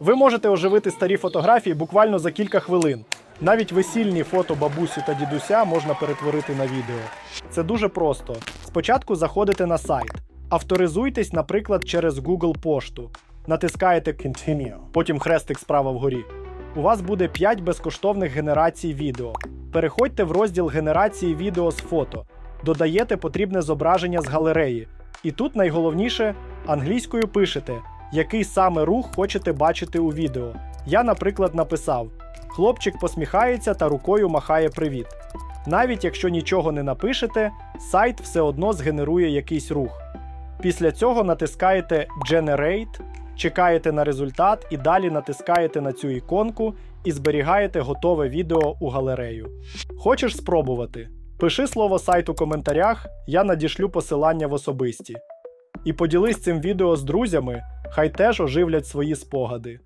Ви можете оживити старі фотографії буквально за кілька хвилин. Навіть весільні фото бабусі та дідуся можна перетворити на відео. Це дуже просто. Спочатку заходите на сайт, авторизуйтесь, наприклад, через Google пошту, натискаєте Continue, потім хрестик справа вгорі. У вас буде 5 безкоштовних генерацій відео. Переходьте в розділ генерації відео з фото, додаєте потрібне зображення з галереї. І тут найголовніше англійською пишете, який саме рух хочете бачити у відео. Я, наприклад, написав: Хлопчик посміхається та рукою махає привіт. Навіть якщо нічого не напишете, сайт все одно згенерує якийсь рух. Після цього натискаєте Generate, чекаєте на результат і далі натискаєте на цю іконку і зберігаєте готове відео у галерею. Хочеш спробувати? Пиши слово сайт у коментарях, я надішлю посилання в особисті. І поділись цим відео з друзями, хай теж оживлять свої спогади.